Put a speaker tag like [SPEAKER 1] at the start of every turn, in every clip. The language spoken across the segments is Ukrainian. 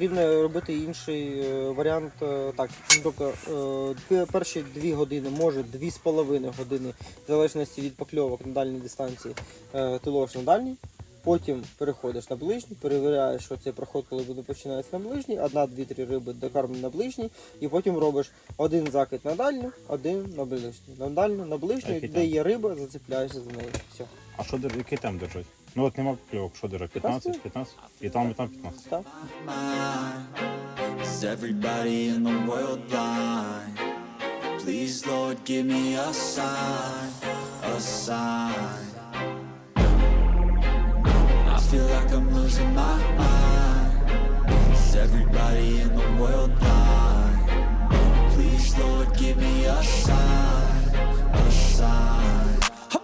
[SPEAKER 1] потрібно робити інший е, варіант. е, Так, тобто е, перші дві години, може дві з половиною години, в залежності від покльовок на дальній дистанції, ти ловиш на дальній. Потім переходиш на ближній, перевіряєш, що цей проход, коли буде починається на ближній, одна, дві, три риби докармлені на ближній, і потім робиш один закид на дальню, один на ближній. На дальню, на ближню,
[SPEAKER 2] Який
[SPEAKER 1] де є риба, зацепляєшся за неї. Все.
[SPEAKER 2] А що дер- який темп держать? Ну от нема кльовок, що держать? 15, 15? І там, і там 15.
[SPEAKER 1] Так?
[SPEAKER 3] mind. Is everybody in the world blind? Please, Lord, give me a sign, a sign. I feel like I'm losing my mind. Is everybody in the world blind? Please, Lord, give me a sign, a sign.
[SPEAKER 4] I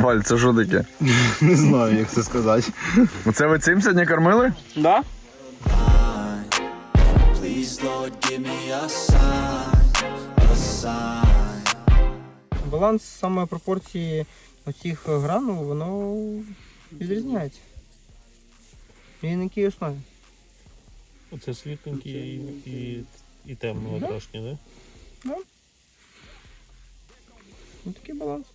[SPEAKER 5] Валь, це що таке?
[SPEAKER 2] Не знаю, як це сказати.
[SPEAKER 5] Оце ви цим сьогодні кормили?
[SPEAKER 2] Да?
[SPEAKER 1] Баланс саме пропорції оцих гранул, воно відрізняється. І на якій основі?
[SPEAKER 6] Оце світленький і, і, і темно
[SPEAKER 1] Да.
[SPEAKER 6] трошки, да?
[SPEAKER 1] Ну такий баланс.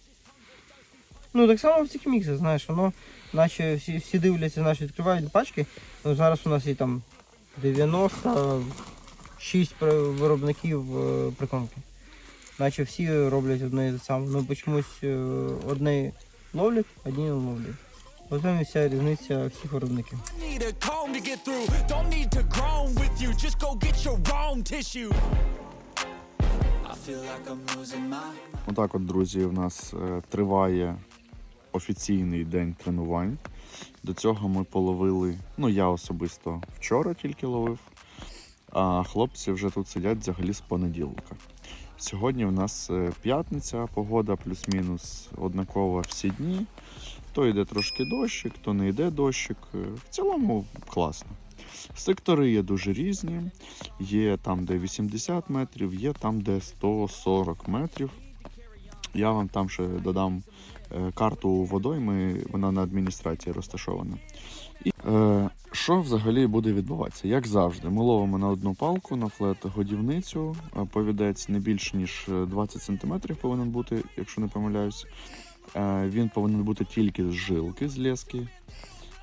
[SPEAKER 1] Ну так само в цих міксах, знаєш, воно, наче всі, всі дивляться, наші відкривають пачки. Ну, зараз у нас є там 96 виробників е, прикормки. Наче всі роблять одне і те саме. Ну чомусь е, одне ловлять, одні не ловлять. Ось вся різниця всіх виробників.
[SPEAKER 5] Отак от, друзі, у нас е, триває офіційний день тренувань. До цього ми половили, ну я особисто вчора тільки ловив, а хлопці вже тут сидять взагалі з понеділка. Сьогодні в нас е, п'ятниця, погода плюс-мінус однакова всі дні. То йде трошки дощик, то не йде дощик. Е, В цілому класно. Сектори є дуже різні. Є там, де 80 метрів, є там, де 140 метрів. Я вам там ще додам карту водойми, вона на адміністрації розташована. І, е, що взагалі буде відбуватися? Як завжди, ми ловимо на одну палку, на флет годівницю. Е, Повідець не більше, ніж е, 20 см повинен бути, якщо не помиляюсь. Е, він повинен бути тільки з жилки, з лески.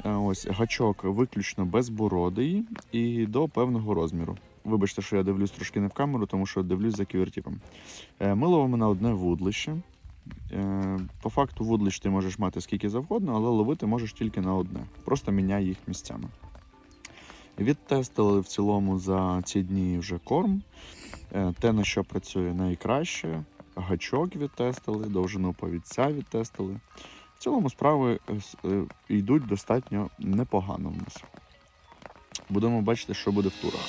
[SPEAKER 5] Е, Ось гачок виключно безбородий і до певного розміру. Вибачте, що я дивлюсь трошки не в камеру, тому що дивлюсь за ківертіпом. Е, Ми ловимо на одне вудлище. Е, По факту вудлищ ти можеш мати скільки завгодно, але ловити можеш тільки на одне. Просто міняй їх місцями. Відтестили в цілому за ці дні вже корм. Е, Те, на що працює найкраще. Гачок відтестили, довжину повідця відтестили. В цілому справи е, йдуть достатньо непогано в нас. Будемо бачити, що буде в турах.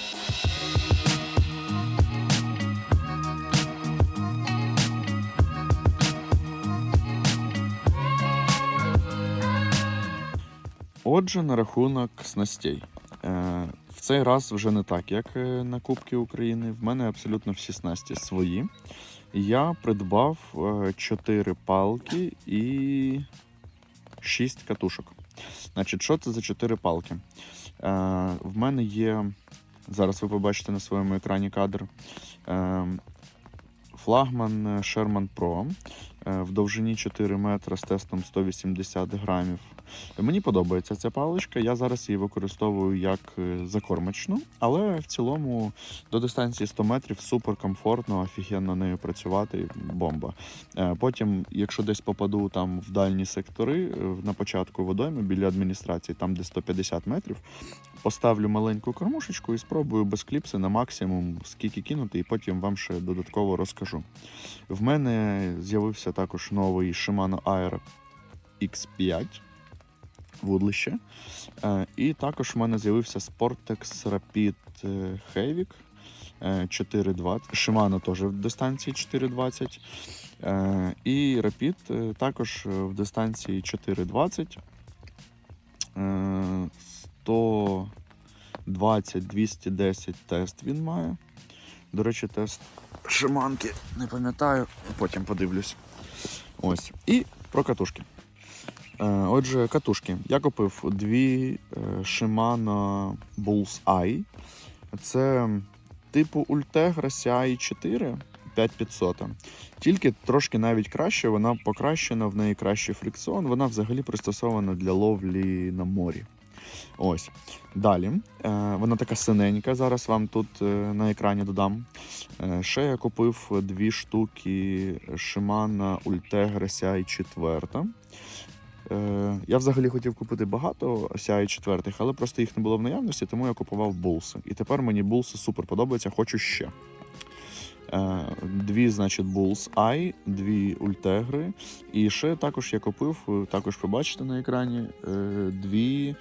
[SPEAKER 5] Отже, на рахунок снастей. Е, В цей раз вже не так, як е, на Кубки України. В мене абсолютно всі снасті свої. Я придбав 4 палки і 6 катушок. Значить, що це за 4 палки? Е, В мене є. Зараз ви побачите на своєму екрані кадр. Е, Флагман Sherman Pro е, в довжині 4 метра з тестом 180 грамів. Мені подобається ця паличка. Я зараз її використовую як е, закормочну, але в цілому до дистанції 100 метрів супер комфортно, офігенно нею працювати. Бомба. Е, Потім, якщо десь попаду там в дальні сектори е, на початку водойми біля адміністрації, там де 150 метрів, поставлю маленьку кормушечку і спробую без кліпси на максимум скільки кинути, і потім вам ще додатково розкажу. В мене з'явився також новий Shimano Aero X5 вудлище. Е, І також в мене з'явився Sportex Rapid е, Havik е, 4,20. Shimano теж в дистанції 4,20. Е, І Rapid е, також е, в дистанції 4,20. Е, 120-210 тест він має. До речі, тест Шиманки не пам'ятаю, потім подивлюсь. Ось. І про катушки. Е, Отже, катушки. Я купив дві е, Shimano Bullseye. Це типу Ultegra CI 4 5500. Тільки трошки навіть краще, вона покращена, в неї кращий фрикціон. Вона взагалі пристосована для ловлі на морі. Ось. Далі. Е, вона така синенька. Зараз вам тут е, на екрані додам. Е, ще я купив дві штуки Shimano Ultegra CI 4. Е, я взагалі хотів купити багато CI 4, але просто їх не було в наявності, тому я купував булси. І тепер мені булси супер подобаються, хочу ще. Е, Дві, значить, Bulls Eye, дві Ультегри. І ще також я купив, е, також побачите на екрані, е, дві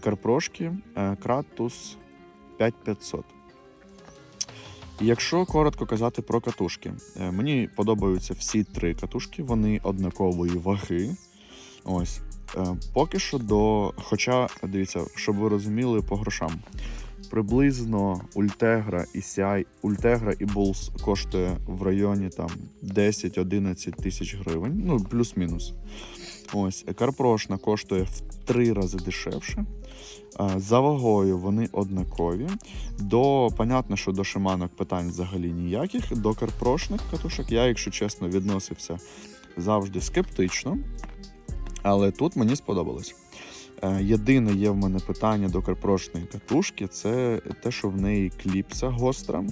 [SPEAKER 5] карпрошки Kratos 5500. Якщо коротко казати про катушки, мені подобаються всі три катушки, вони однакової ваги. Ось. Поки що до. Хоча, дивіться, щоб ви розуміли по грошам. Приблизно Ультегра і CI, Ультегра і Bulls коштує в районі там 10-11 тисяч гривень, ну плюс-мінус. Ось Карпрошна коштує в три рази дешевше. За вагою вони однакові. До понятно, що до шиманок питань взагалі ніяких. До карпрошних катушок я, якщо чесно, відносився завжди скептично. Але тут мені сподобалось. Єдине є в мене питання до карпрошної катушки це те, що в неї кліпса гостра.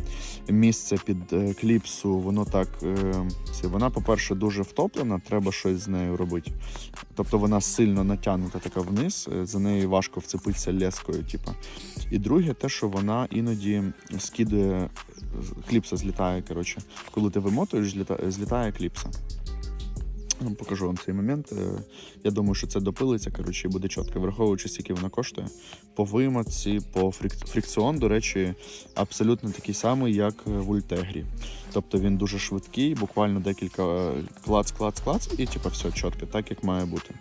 [SPEAKER 5] Місце під е, кліпсу, воно так. е, Вона, по-перше, дуже втоплена, треба щось з нею робити. Тобто вона сильно натягнута така вниз, е, за нею важко вцепитися лескою. Типу. І друге, те, що вона іноді скидує, кліпса злітає. Коротше, коли ти вимотуєш, злітає кліпса. Ну, Покажу вам цей момент. Е, Я думаю, що це допилиться, коротше, буде чітко. Враховуючи, скільки вона коштує. По вимоці, по фрик- фрикціон, до речі, абсолютно такий самий, як в Ультегрі. Тобто він дуже швидкий, буквально декілька е, клац, клац, клац, і типу все чітко, так як має бути.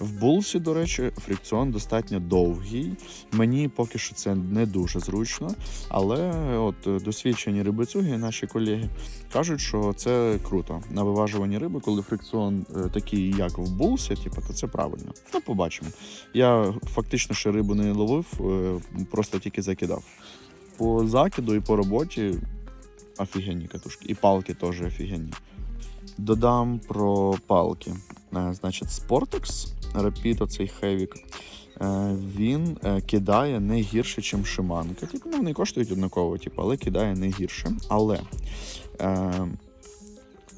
[SPEAKER 5] В булсі, до речі, фрикціон достатньо довгий. Мені поки що це не дуже зручно, але от е, досвідчені рибацюги, наші колеги, кажуть, що це круто. На виважуванні риби, коли фрикціон е, такий, як в булсі, типу, то це правильно. Ну, побачимо. Я фактично ще рибу не ловив, е, просто тільки закидав. По закиду і по роботі офігенні катушки. І палки теж офігенні. Додам про палки. Значить, Sportex Rapid, оцей е, він кидає не гірше, ніж Шиманка. Типу, ну, вони коштують однаково, типу, але кидає не гірше. Але е,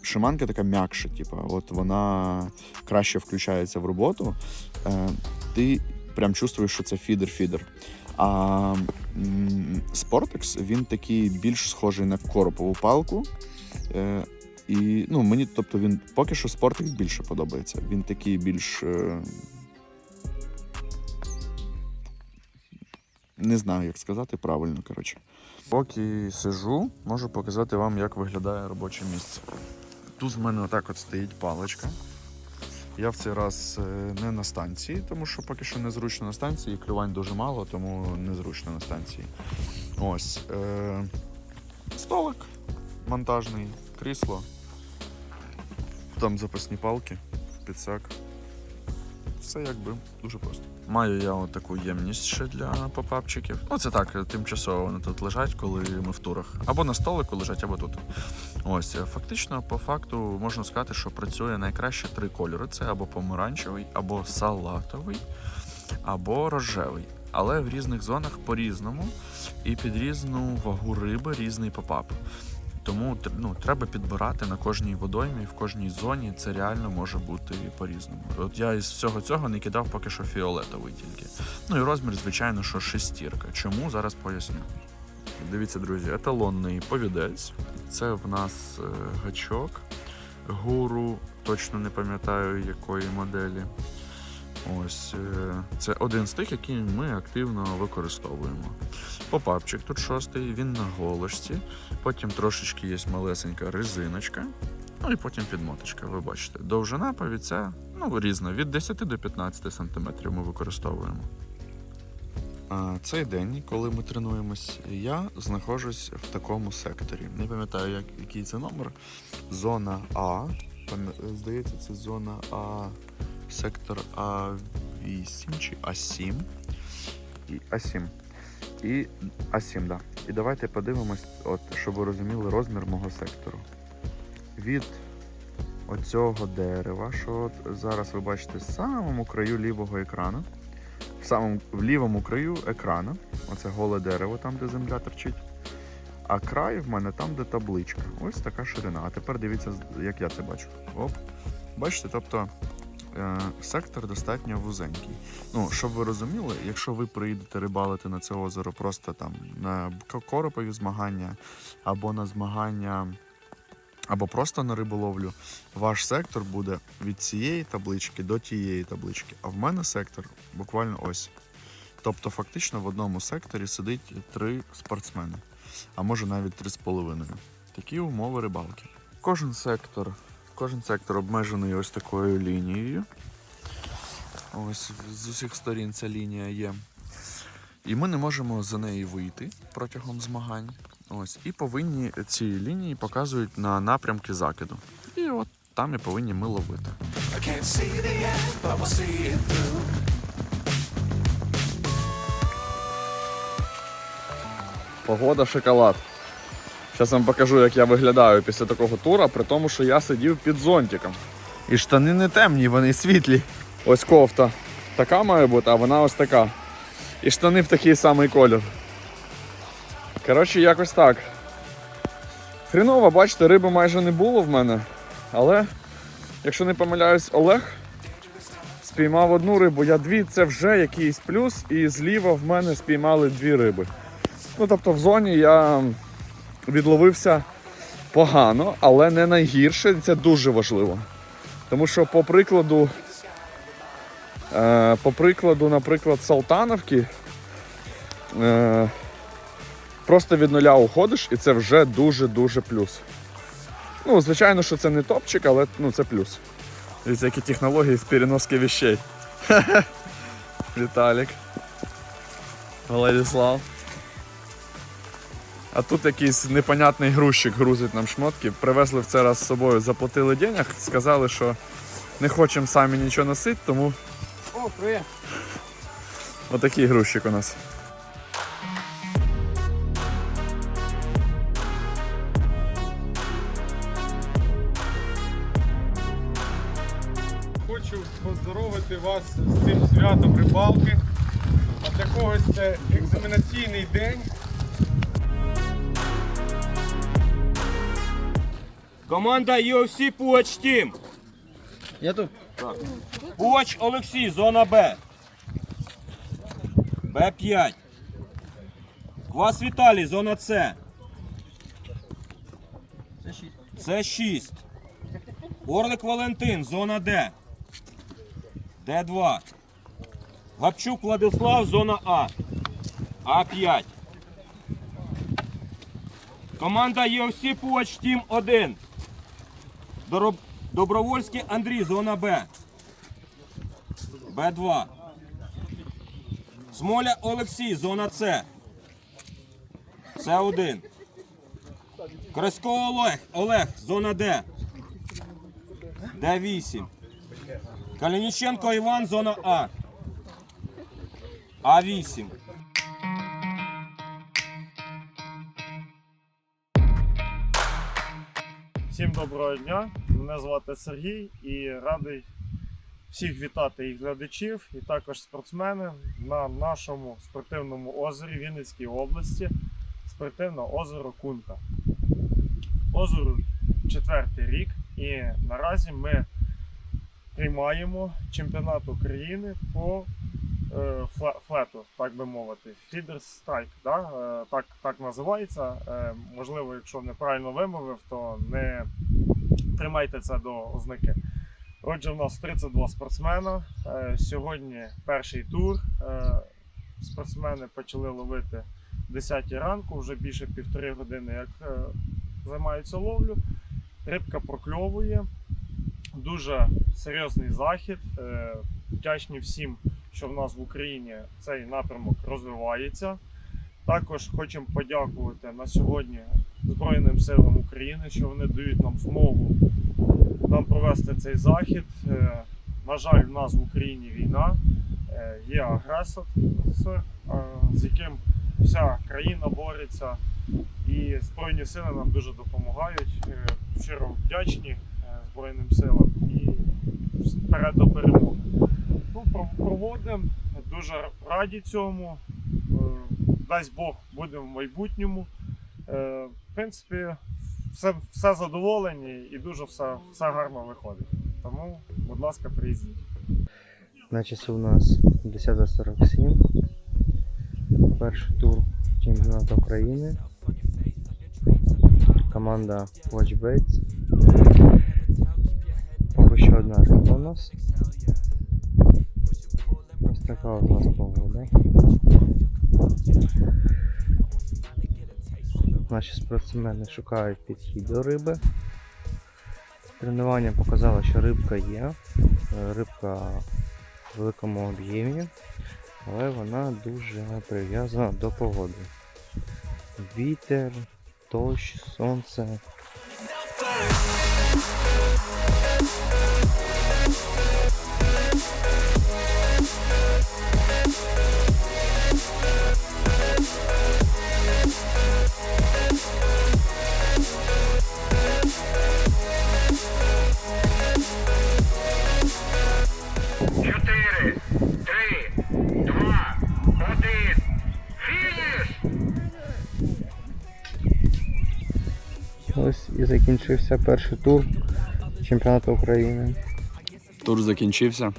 [SPEAKER 5] Шиманка така м'якша, типу, от вона краще включається в роботу. Е, ти прям чувствуєш, що це фідер-фідер. А Sportex, він такий більш схожий на коропову палку. Е, і ну, мені, тобто, він поки що Sportex більше подобається. Він такий більш. Е, не знаю, як сказати правильно, коротше. Поки сижу, можу показати вам, як виглядає робоче місце. Тут в мене отак от стоїть паличка. Я в цей раз е, не на станції, тому що поки що незручно на станції, клювань дуже мало, тому незручно на станції. Ось. Е- столик монтажний, крісло. Там запасні палки, підсак. Все якби дуже просто. Маю я таку ємність ще для попапчиків. Ну, це так, тимчасово вони тут лежать, коли ми в турах. Або на столику лежать, або тут. Ось, е, фактично, по факту можна сказати, що працює найкраще три кольори: це або помаранчевий, або салатовий, або рожевий. Але в різних зонах по-різному і під різну вагу риби різний попап. Тому ну, треба підбирати на кожній водоймі, в кожній зоні це реально може бути по-різному. От я із всього цього не кидав поки що фіолетовий тільки. Ну і розмір, звичайно, що шестірка. Чому зараз поясню. Дивіться, друзі, еталонний повідець. Це в нас е, гачок. Гуру, точно не пам'ятаю якої моделі. Ось е, це один з тих, які ми активно використовуємо. Попапчик тут шостий, він на голочці. Потім трошечки є малесенька резиночка. Ну і потім підмоточка, ви бачите. Довжина повіця ну, різна, від 10 до 15 см ми використовуємо. Цей день, коли ми тренуємось, я знаходжусь в такому секторі. Не пам'ятаю, як, який це номер. Зона А. Здається, це зона А, сектор А8 чи А7. І А7. І А7, да. І давайте подивимось, от, щоб ви розуміли розмір мого сектору. Від оцього дерева, що от зараз ви бачите в самому краю лівого екрану в самому в лівому краю екрану. Оце голе дерево, там, де земля торчить. А край в мене там, де табличка. Ось така ширина. А тепер дивіться, як я це бачу. Оп. Бачите, тобто сектор достатньо вузенький. Ну, щоб ви розуміли, якщо ви приїдете рибалити на це озеро просто там на коропові змагання або на змагання. Або просто на риболовлю, ваш сектор буде від цієї таблички до тієї таблички. А в мене сектор буквально ось. Тобто, фактично в одному секторі сидить три спортсмени, а може навіть три з половиною. Такі умови рибалки. Кожен сектор, кожен сектор обмежений ось такою лінією. Ось з усіх сторін ця лінія є. І ми не можемо за неї вийти протягом змагань. Ось, і повинні ці лінії показують на напрямки закиду. І от там і повинні ми ловити. Погода шоколад. Зараз вам покажу, як я виглядаю після такого тура, при тому, що я сидів під зонтиком. І штани не темні, вони світлі. Ось кофта. Така має бути, а вона ось така. І штани в такий самий колір. Коротше, якось так. Хріново, бачите, риби майже не було в мене. Але, якщо не помиляюсь, Олег спіймав одну рибу, я дві, це вже якийсь плюс, і зліва в мене спіймали дві риби. Ну, тобто в зоні я відловився погано, але не найгірше. Це дуже важливо. Тому що, по прикладу, е, по прикладу, наприклад, Салтановки, е, просто від нуля уходиш, і це вже дуже-дуже плюс. Ну, звичайно, що це не топчик, але ну, це плюс. Дивіться, які технології в переноски вещей. Віталік. Владислав. А тут якийсь непонятний грузчик грузить нам шмотки. Привезли в це раз з собою, заплатили денег, сказали, що не хочемо самі нічого носити, тому
[SPEAKER 7] О, привіт!
[SPEAKER 5] отакий грузчик у нас.
[SPEAKER 8] Хочу поздоровити вас з цим святом рибалки. А для когось це екзаменаційний день.
[SPEAKER 9] Команда UFC Пугач Тім.
[SPEAKER 7] Я тут.
[SPEAKER 9] Пугач Олексій, зона Б. Б5. Квас Віталій, зона С.
[SPEAKER 7] Це 6.
[SPEAKER 9] С6. Орлик Валентин, зона Д. Д2. Гапчук Владислав, зона А. А5. Команда UFC Пугач Тім 1. Добровольський Андрій, зона Б. Б2. Смоля Олексій, зона С. С1. Красько Олег, Олег, зона Д. Д8. Калініченко Іван, зона А. А8.
[SPEAKER 10] Всім доброго дня. Мене звати Сергій і радий всіх вітати і глядачів, і також спортсменів на нашому спортивному озері Вінницькій області. Спортивне озеро Кунка. Озеру четвертий рік, і наразі ми приймаємо чемпіонат України по флету, так би мовити. Feeders Strike, да? е, так, так називається. Е, можливо, якщо неправильно вимовив, то не приймайте це до ознаки. Отже, в нас 32 спортсмена. Е, Сьогодні перший тур. Е, Спортсмени почали ловити в 10 ранку, вже більше півтори години, як е, займаються ловлю. Рибка прокльовує. Дуже серйозний захід. Е, Вдячні всім, що в нас в Україні цей напрямок розвивається. Також хочемо подякувати на сьогодні Збройним силам України, що вони дають нам змогу нам провести цей захід. Е, На жаль, в нас в Україні війна, е, є агресор, е, з яким вся країна бореться. І Збройні сили нам дуже допомагають. Щиро вдячні Збройним силам і вперед до перемоги. Ну, проводимо, дуже раді цьому. Е, Дасть Бог, будемо в майбутньому. Е, В принципі, все, все задоволені і дуже все, все гарно виходить. Тому, будь ласка, приїздіть.
[SPEAKER 7] На часу у нас 10.47. Перший тур чемпіонату України. Команда Watch Baits. Поки що одна у нас. Така у нас погода. Наші спортсмени шукають підхід до риби. Тренування показало, що рибка є. Е, Рибка в великому об'ємі, але вона дуже прив'язана до погоди. Вітер, дощ, сонце. Закінчився перший тур чемпіонату України.
[SPEAKER 5] Тур закінчився.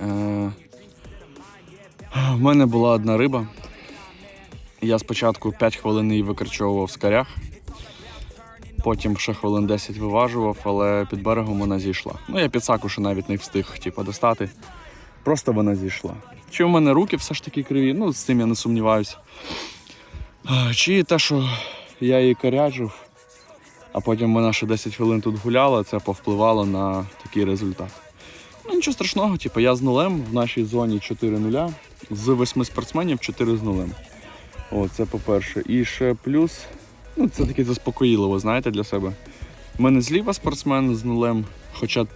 [SPEAKER 5] Е, в мене була одна риба. Я спочатку 5 хвилин її викричовував з карях. Потім ще хвилин 10 виважував, але під берегом вона зійшла. Ну, я підсаку ще навіть не встиг типу, достати. Просто вона зійшла. Чи в мене руки все ж таки криві, ну з цим я не сумніваюся. Чи те, що я її коряджив, а потім вона ще 10 хвилин тут гуляла, це повпливало на такий результат. Ну нічого страшного, типу, я з нулем в нашій зоні 4 нуля. З 8 спортсменів 4 з нулем. О, це по-перше. І ще плюс, ну це таке заспокоїливо, знаєте, для себе. У мене зліва спортсмен з нулем, хоча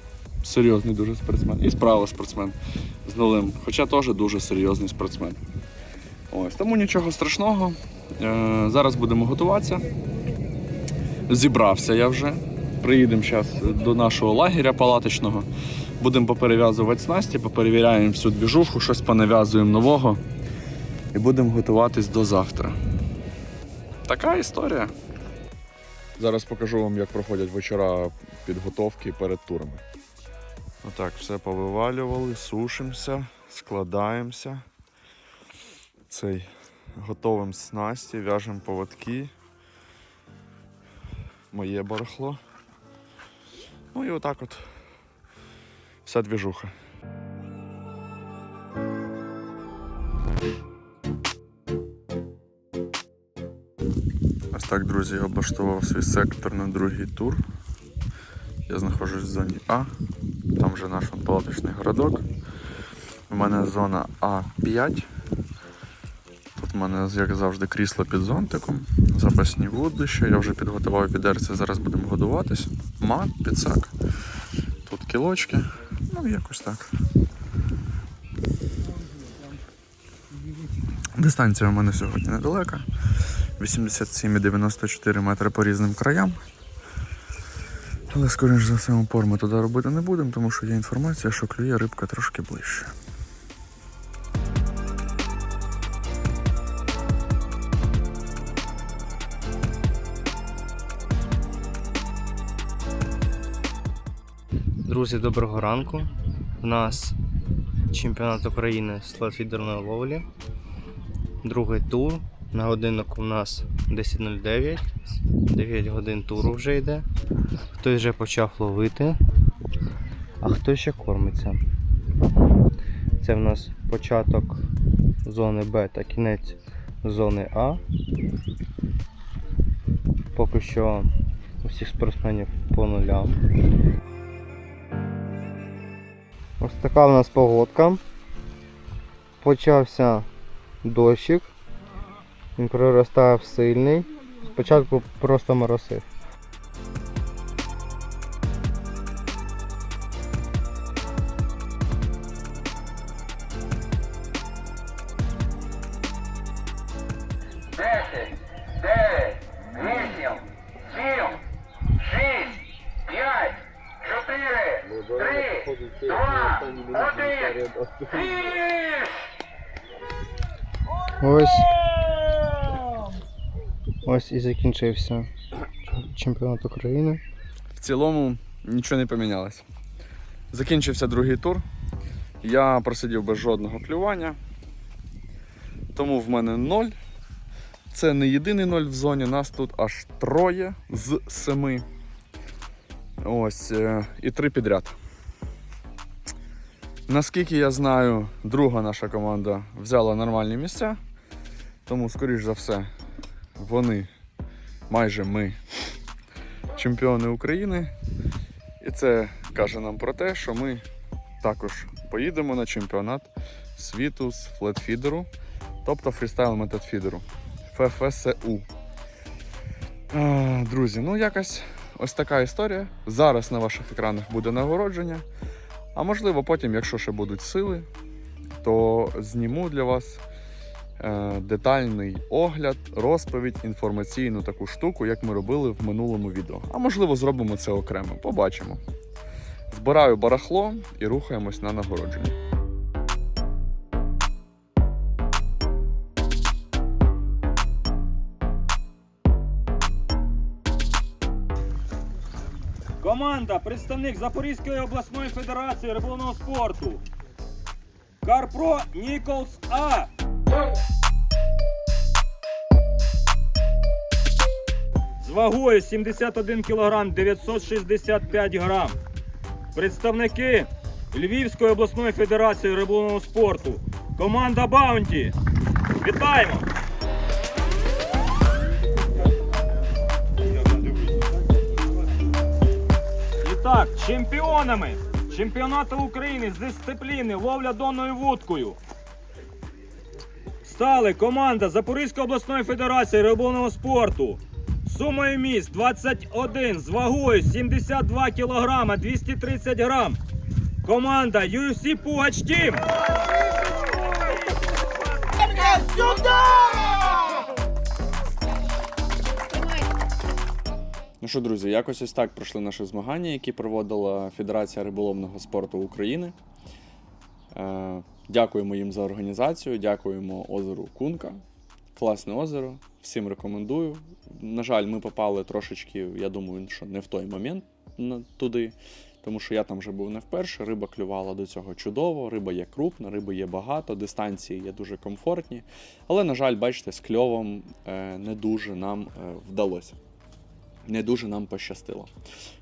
[SPEAKER 5] серйозний дуже спортсмен. І справа спортсмен з нулем, хоча теж дуже серйозний спортсмен. Ось, тому нічого страшного. Е, зараз будемо готуватися. Зібрався я вже. Приїдемо зараз до нашого лагеря палаточного. Будемо поперев'язувати снасті, поперевіряємо всю двіжуху, щось понав'язуємо нового. І будемо готуватись до завтра. Така історія. Зараз покажу вам, як проходять вечора підготовки перед турами. Отак, все повивалювали, сушимося, складаємося. Цей готовим снасті, в'яжемо поводки. Моє барахло. Ну і отак от. Вся двіжуха. Ось так, друзі, я облаштував свій сектор на другий тур. Я знаходжусь в зоні А, там вже наш палаточний городок. У мене зона А5. У мене, як завжди, крісло під зонтиком, запасні вудлища. Я вже підготував відерце, зараз будемо годуватись. Мат, підсак. Тут кілочки. Ну, якось так. Дистанція у мене сьогодні недалека. 87,94 метри по різним краям. Але, скоріш за все, упор ми туди робити не будемо, тому що є інформація, що клює рибка трошки ближче.
[SPEAKER 7] Друзі, доброго ранку. У нас чемпіонат України з латфідерної ловлі. Другий тур. На годиннику у нас 10.09. 9 годин туру вже йде. Хтось вже почав ловити. А хто ще кормиться? Це в нас початок зони Б та кінець зони А. Поки що у всіх спортсменів по нулям. Ось така в нас погодка. Почався дощик. Він проростає в сильний. Спочатку просто моросив.
[SPEAKER 11] Два, один. Фініш!
[SPEAKER 7] Ось. Ось і закінчився чемпіонат України.
[SPEAKER 5] В цілому нічого не помінялось. Закінчився другий тур. Я просидів без жодного клювання. Тому в мене ноль. Це не єдиний ноль в зоні, нас тут аж троє з семи. Ось, е, і три підряд. Наскільки я знаю, друга наша команда взяла нормальні місця. Тому, скоріш за все, вони, майже ми, чемпіони України. І це каже нам про те, що ми також поїдемо на чемпіонат світу з флетфідеру, тобто фрістайл методфідеру ФФСУ. Друзі, ну якось ось така історія. Зараз на ваших екранах буде нагородження. А можливо, потім, якщо ще будуть сили, то зніму для вас е, детальний огляд, розповідь, інформаційну таку штуку, як ми робили в минулому відео. А можливо, зробимо це окремо. Побачимо. Збираю барахло і рухаємось на нагородження.
[SPEAKER 9] Команда, представник Запорізької обласної федерації риболовного спорту. Карпро Ніколс А. З вагою 71 кг 965 грам. Представники Львівської обласної федерації риболовного спорту. Команда Баунті. Вітаємо! Так, чемпіонами чемпіонату України з дисципліни ловля донною вудкою стали команда Запорізької обласної федерації риболовного спорту. Сумою міст 21 з вагою 72 кг 230 грам. Команда UFC Пугач Team.
[SPEAKER 5] Ну що, друзі, якось ось так пройшли наші змагання, які проводила Федерація риболовного спорту України. Е, дякуємо їм за організацію, дякуємо озеру Кунка. Класне озеро, всім рекомендую. На жаль, ми попали трошечки, я думаю, що не в той момент туди, тому що я там вже був не вперше. Риба клювала до цього чудово, риба є крупна, риби є багато, дистанції є дуже комфортні. Але, на жаль, бачите, з кльовом е, не дуже нам е, вдалося не дуже нам пощастило.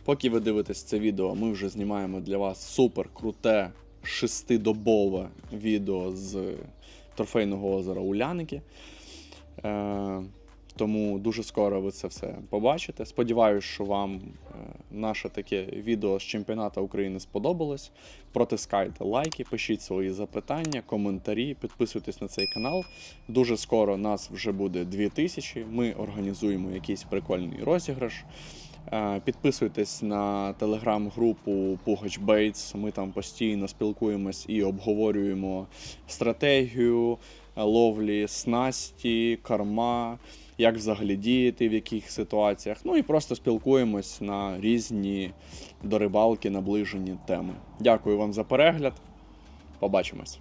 [SPEAKER 5] Поки ви дивитесь це відео, ми вже знімаємо для вас супер круте шестидобове відео з трофейного озера Уляники. Тому дуже скоро ви це все побачите. Сподіваюсь, що вам е, наше таке відео з чемпіонату України сподобалось. Протискайте лайки, пишіть свої запитання, коментарі, підписуйтесь на цей канал. Дуже скоро нас вже буде 2000. Ми організуємо якийсь прикольний розіграш. Е, Підписуйтесь на телеграм-групу Пугач Бейтс. Ми там постійно спілкуємось і обговорюємо стратегію е, ловлі, снасті, корма, як взагалі діяти в яких ситуаціях. Ну і просто спілкуємось на різні до рибалки наближені теми. Дякую вам за перегляд. Побачимось.